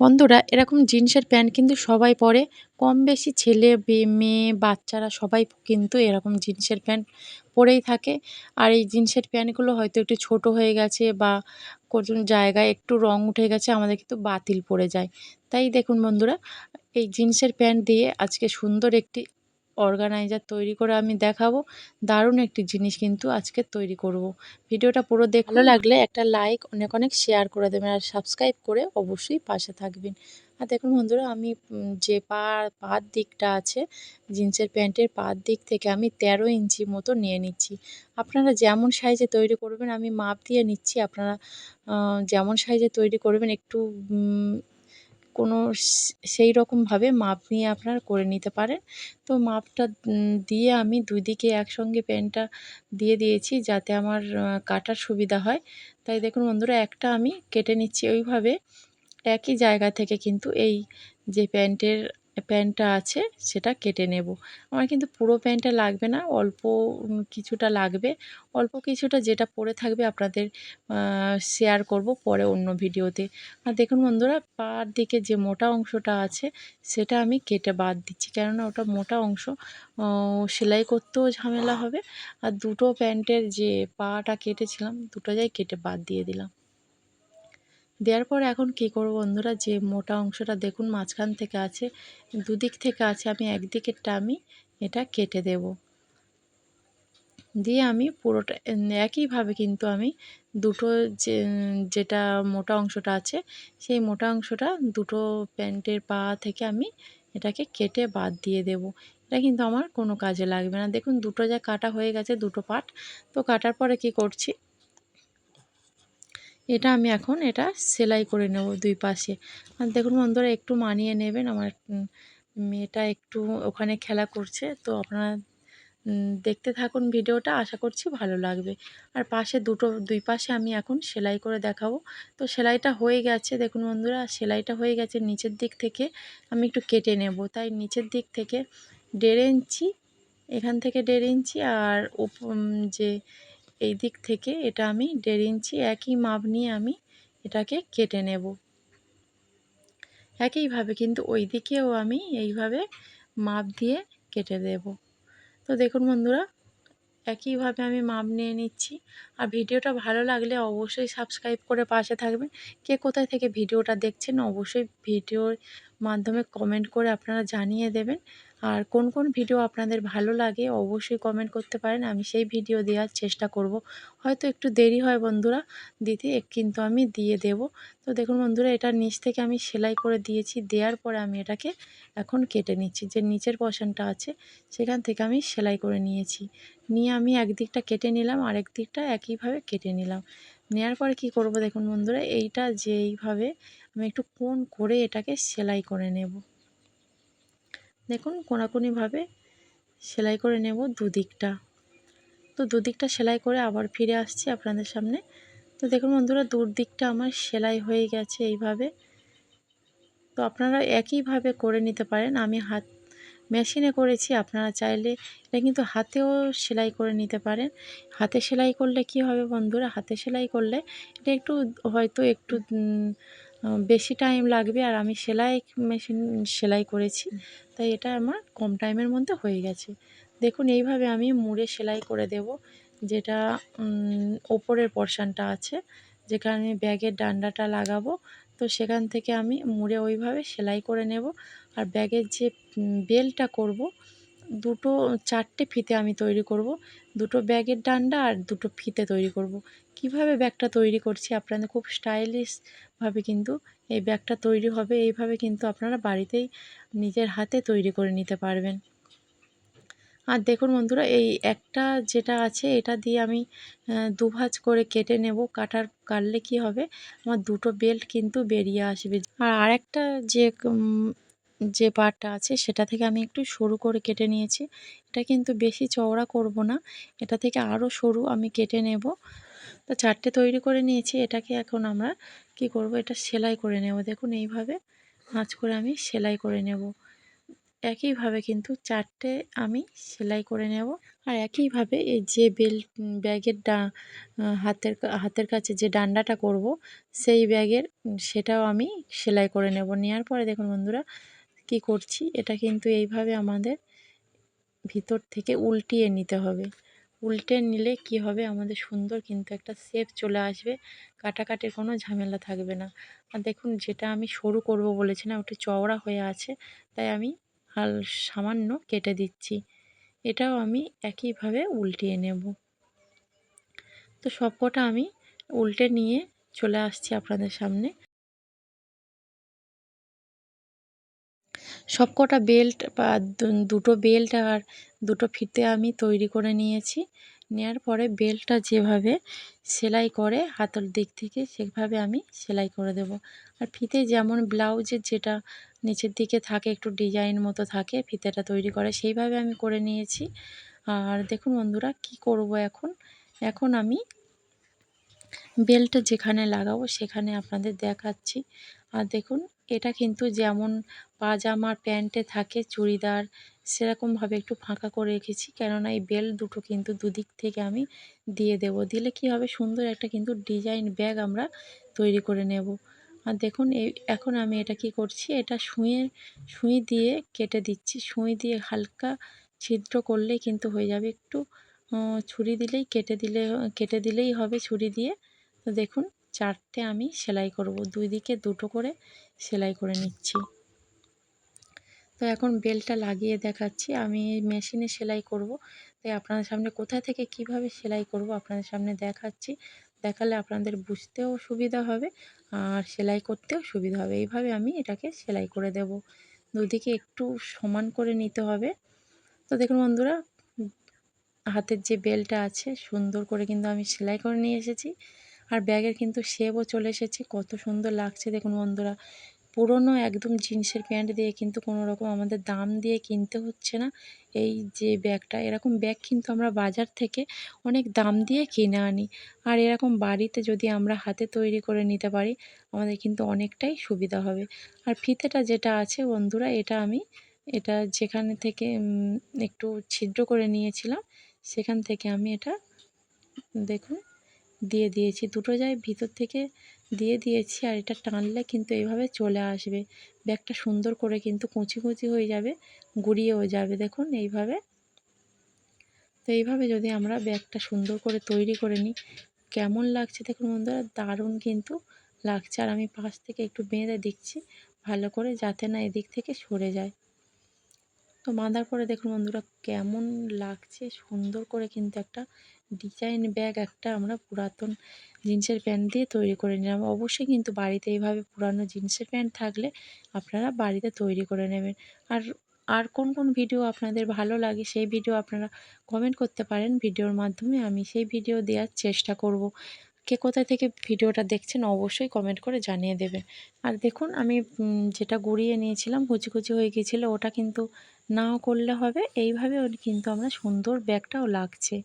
বন্ধুরা, এরকম জিন্সের প্যান্ট কিন্তু সবাই পরে। কম বেশি ছেলে মেয়ে, বাচ্চারা সবাই কিন্তু এরকম জিন্সের প্যান্ট পরেই থাকে। আর এই জিন্সের প্যান্টগুলো হয়তো একটু ছোট হয়ে গেছে বা কোন জায়গায় একটু রং উঠে গেছে, আমাদের কিন্তু বাতিল পড়ে যায়। তাই দেখুন বন্ধুরা, এই জিন্সের প্যান্ট দিয়ে আজকে সুন্দর একটি অর্গানাইজার তৈরি করে আমি দেখাবো। দারুণ একটি জিনিস কিন্তু আজকে তৈরি করব। ভিডিওটা পুরো দেখলে লাগলে একটা লাইক অনেক অনেক শেয়ার করে দেবেন আর সাবস্ক্রাইব করে অবশ্যই পাশে থাকবেন। আর দেখুন বন্ধুরা, আমি যে পা, পার দিকটা আছে, জিন্সের প্যান্টের পার দিক থেকে আমি ১৩ ইঞ্চি মতো নিয়ে নিচ্ছি। আপনারা যেমন সাইজে তৈরি করবেন, আমি মাপ দিয়ে নিচ্ছি। আপনারা যেমন সাইজে তৈরি করবেন, একটু কোনো সেই রকমভাবে মাপ নিয়ে আপনার করে নিতে পারেন। তো মাপটা দিয়ে আমি দুই দিকে একসঙ্গে প্যান্টটা দিয়ে দিয়েছি যাতে আমার কাটার সুবিধা হয়। তাই দেখুন বন্ধুরা, একটা আমি কেটে নিচ্ছি ওইভাবে। একই জায়গা থেকে কিন্তু এই যে প্যান্টের প্যান্টটা আছে, সেটা কেটে নেব। আমার কিন্তু পুরো প্যান্টটা লাগবে না, অল্প কিছুটা লাগবে। অল্প কিছুটা যেটা পরে থাকবে আপনাদের শেয়ার করব পরে অন্য ভিডিওতে। আর দেখুন বন্ধুরা, পার দিকে যে মোটা অংশটা আছে, সেটা আমি কেটে বাদ দিচ্ছি। কেননা ওটা মোটা অংশ সেলাই করতেও ঝামেলা হবে। আর দুটো প্যান্টের যে পাটা কেটেছিলাম, দুটো যাই কেটে বাদ দিয়ে দিলাম। দেওয়ার পর এখন কি করব বন্ধুরা? যে মোটা অংশটা দেখুন, মাঝখান থেকে আছে, দুদিক থেকে আছে, আমি একদিকেরটা আমি এটা কেটে দেব। দিয়ে আমি পুরোটা, একইভাবে কিন্তু আমি দুটো যে, যেটা মোটা অংশটা আছে, সেই মোটা অংশটা দুটো প্যান্টের পা থেকে আমি এটাকে কেটে বাদ দিয়ে দেব। এটা কিন্তু আমার কোনো কাজে লাগবে না। দেখুন, দুটো যা কাটা হয়ে গেছে, দুটো পাট। তো কাটার পরে কি করছি? এটা আমি এখন এটা সেলাই করে নেব দুই পাশে। আর দেখুন বন্ধুরা, একটু মানিয়ে নেবেন। আমার মেয়েটা একটু ওখানে খেলা করছে। তো আপনারা দেখতে থাকুন ভিডিওটা। আশা করছি ভালো লাগবে। আর পাশে দুটো, দুই পাশে আমি এখন সেলাই করে দেখাবো। তো সেলাইটা হয়ে গেছে। দেখুন বন্ধুরা, সেলাইটা হয়ে গেছে নিচের দিক থেকে। আমি একটু কেটে নেব। তাই নিচের দিক থেকে দেড় ইঞ্চি, এখান থেকে দেড় ইঞ্চি আর যে এই দিক থেকে এটা আমি দেড় ইঞ্চি একই মাপ নিয়ে আমি এটাকে কেটে নেব। একইভাবে কিন্তু ওই দিকেও আমি এইভাবে মাপ দিয়ে কেটে দেব। তো দেখুন বন্ধুরা, একইভাবে আমি মাপ নিয়ে নিচ্ছি। আর ভিডিওটা ভালো লাগলে অবশ্যই সাবস্ক্রাইব করে পাশে থাকবেন। কে কোথায় থেকে ভিডিওটা দেখছেন অবশ্যই ভিডিওর মাধ্যমে কমেন্ট করে আপনারা জানিয়ে দেবেন। আর কোন কোন ভিডিও আপনাদের ভালো লাগে অবশ্যই কমেন্ট করতে পারেন, আমি সেই ভিডিও দেওয়ার চেষ্টা করব। হয়তো একটু দেরি হয় বন্ধুরা, দিতে কিন্তু আমি দিয়ে দেব। তো দেখুন বন্ধুরা, এটা নিচ থেকে আমি সেলাই করে দিয়েছি, দেওয়ার পরে আমি এটাকে এখন কেটে নিচ্ছি। যে নিচের পশনটা আছে, সেখান থেকে আমি সেলাই করে নিয়েছি। নিয়ে আমি একদিকটা কেটে নিলাম আরেক দিকটা একইভাবে কেটে নিলাম। নেওয়ার পরে কি করব দেখুন বন্ধুরা, এইটা যে এইভাবে আমি একটু কোন করে এটাকে সেলাই করে নেব। দেখুন, কোনাকুনিভাবে সেলাই করে নেব দুদিকটা। তো দুদিকটা সেলাই করে আবার ফিরে আসছি আপনাদের সামনে। তো দেখুন বন্ধুরা দূর দিকটা আমার সেলাই হয়ে গেছে এইভাবে। তো আপনারা একইভাবে করে নিতে পারেন। আমি হাত, মেশিনে করেছি, আপনারা চাইলে এটা কিন্তু হাতেও সেলাই করে নিতে পারেন। হাতে সেলাই করলে কি হবে বন্ধুরা? হাতে সেলাই করলে এটা একটু হয়তো একটু বেশি টাইম লাগবে আর আমি সেলাই মেশিন সেলাই করেছি। তাই এটা আমার কম টাইমের মধ্যে হয়ে গেছে। দেখুন এইভাবে আমি মুড়ে সেলাই করে দেব। যেটা ওপরের পোর্শানটা আছে যেখানে ব্যাগের ডান্ডাটা লাগাবো তো সেখান থেকে আমি মুড়ে ওইভাবে সেলাই করে নেব। আর ব্যাগের যে বেলটা করব দুটো, চারটে ফিতে আমি তৈরি করব। দুটো ব্যাগের ডান্ডা আর দুটো ফিতে তৈরি করব। কীভাবে ব্যাগটা তৈরি করছি আপনাদের খুব স্টাইলিশভাবে কিন্তু এই ব্যাগটা তৈরি হবে, এইভাবে কিন্তু আপনারা বাড়িতেই নিজের হাতে তৈরি করে নিতে পারবেন। আর দেখুন বন্ধুরা, এই একটা যেটা আছে, এটা দিয়ে আমি দুভাজ করে কেটে নেব। কাটার কাটলে কি হবে? আমার দুটো বেল্ট কিন্তু বেরিয়ে আসবে। আর আরেকটা যে যে পার্টটা আছে সেটা থেকে আমি একটু সরু করে কেটে নিয়েছি। এটা কিন্তু বেশি চওড়া করব না। এটা থেকে আরও সরু আমি কেটে নেব। তো চারটে তৈরি করে নিয়েছি। এটাকে এখন আমরা কি করব? এটা সেলাই করে নেব। দেখুন এইভাবে ভাঁজ করে আমি সেলাই করে নেব। একইভাবে কিন্তু চারটে আমি সেলাই করে নেব। আর একইভাবে এই যে বেল ব্যাগের ডা হাতের হাতের কাছে যে ডান্ডাটা করব, সেই ব্যাগের সেটাও আমি সেলাই করে নেব। নেওয়ার পরে দেখুন বন্ধুরা কি করছি, এটা কিন্তু এইভাবে আমাদের ভিতর থেকে উল্টিয়ে নিতে হবে। উল্টে নিলে কি হবে, আমাদের সুন্দর কিন্তু একটা শেপ চলে আসবে, কাটাকাটির কোনো ঝামেলা থাকবে না। আর দেখুন, যেটা আমি সরু করব বলেছি না, ওটা চওড়া হয়ে আছে, তাই আমি হাল সামান্য কেটে দিচ্ছি। এটাও আমি একইভাবে উল্টিয়ে নেব। তো সবকটা আমি উল্টে নিয়ে চলে আসছি আপনাদের সামনে। সবকটা বেল্ট বা দুটো বেল্ট আর দুটো ফিতে আমি তৈরি করে নিয়েছি। নেওয়ার পরে বেল্টটা যেভাবে সেলাই করে হাতল দিক থেকে সেভাবে আমি সেলাই করে দেব। আর ফিতে যেমন ব্লাউজের যেটা নিচের দিকে থাকে, একটু ডিজাইন মতো থাকে, ফিতেটা তৈরি করে সেইভাবে আমি করে নিয়েছি। আর দেখুন বন্ধুরা কি করব এখন? এখন আমি বেল্টটা যেখানে লাগাবো সেখানে আপনাদের দেখাচ্ছি। আর দেখুন এটা কিন্তু যেমন পাজামার প্যান্টে থাকে চুড়িদার, সেরকমভাবে একটু ফাঁকা করে রেখেছি। কেননা এই বেল্ট দুটো কিন্তু দুদিক থেকে আমি দিয়ে দেব। দিলে কি হবে? সুন্দর একটা কিন্তু ডিজাইন ব্যাগ আমরা তৈরি করে নেব। আর দেখুন, এই এখন আমি এটা কি করছি? এটা সুঁয়ে শুঁই দিয়ে কেটে দিচ্ছি। শুঁই দিয়ে হালকা ছিদ্র করলেই কিন্তু হয়ে যাবে। একটু ছুরি দিলেই কেটে দিলে, কেটে দিলেই হবে ছুরি দিয়ে। তো দেখুন চারটে আমি সেলাই করব। দুই দিকে দুটো করে সেলাই করে নিচ্ছি। তো এখন বেলটা লাগিয়ে দেখাচ্ছি। আমি মেশিনে সেলাই করব। তাই আপনাদের সামনে কোথা থেকে কীভাবে সেলাই করব আপনাদের সামনে দেখাচ্ছি। দেখালে আপনাদের বুঝতেও সুবিধা হবে আর সেলাই করতেও সুবিধা হবে। এইভাবে আমি এটাকে সেলাই করে দেব। দুদিকে একটু সমান করে নিতে হবে। তো দেখুন বন্ধুরা, হাতের যে বেলটা আছে সুন্দর করে কিন্তু আমি সেলাই করে নিয়ে এসেছি। আর ব্যাগের কিন্তু শেপও চলে এসেছে। কত সুন্দর লাগছে দেখুন বন্ধুরা। পুরনো একদম জিন্সের প্যান্ট দিয়ে কিন্তু কোনো রকম আমাদের দাম দিয়ে কিনতে হচ্ছে না। এই যে ব্যাগটা, এরকম ব্যাগ কিন্তু আমরা বাজার থেকে অনেক দাম দিয়ে কিনে আনি। আর এরকম বাড়িতে যদি আমরা হাতে তৈরি করে নিতে পারি, আমাদের কিন্তু অনেকটাই সুবিধা হবে। আর ফিতেটা যেটা আছে বন্ধুরা, এটা আমি, এটা যেখানে থেকে একটু ছিদ্র করে নিয়েছিলাম, সেখান থেকে আমি এটা, দেখুন দিয়ে দিয়েছি। দুটো যায় ভিতর থেকে দিয়ে দিয়েছি আর এটা টানলে কিন্তু এইভাবে চলে আসবে। ব্যাগটা সুন্দর করে কিন্তু কুচি কুচি হয়ে যাবে, গুড়িয়েও যাবে দেখুন এইভাবে। তো এইভাবে যদি আমরা ব্যাগটা সুন্দর করে তৈরি করে নিই, কেমন লাগছে দেখুন বন্ধুরা, দারুণ কিন্তু লাগছে। আর আমি পাশ থেকে একটু বেঁধে দিচ্ছি, ভালো করে যাতে না এদিক থেকে সরে যায়। তো বাঁধার পরে দেখুন বন্ধুরা, কেমন লাগছে। সুন্দর করে কিন্তু একটা ডিজাইন ব্যাগ একটা আমরা পুরাতন জিন্সের প্যান্ট দিয়ে তৈরি করে নিলাম। অবশ্যই কিন্তু বাড়িতে এইভাবে পুরানো জিন্সের প্যান্ট থাকলে আপনারা বাড়িতে তৈরি করে নেবেন। আর আর কোন কোন ভিডিও আপনাদের ভালো লাগে সেই ভিডিও আপনারা কমেন্ট করতে পারেন। ভিডিওর মাধ্যমে আমি সেই ভিডিও দেওয়ার চেষ্টা করব। কে কোথায় থেকে ভিডিওটা দেখছেন অবশ্যই কমেন্ট করে জানিয়ে দেবে আর দেখুন, আমি যেটা গুঁড়িয়ে নিয়েছিলাম, কুচি কুচি হয়ে গিয়েছিল, ওটা কিন্তু নাও করলে হবে। এইভাবে কিন্তু আমরা সুন্দর ব্যাগটাও লাগছে।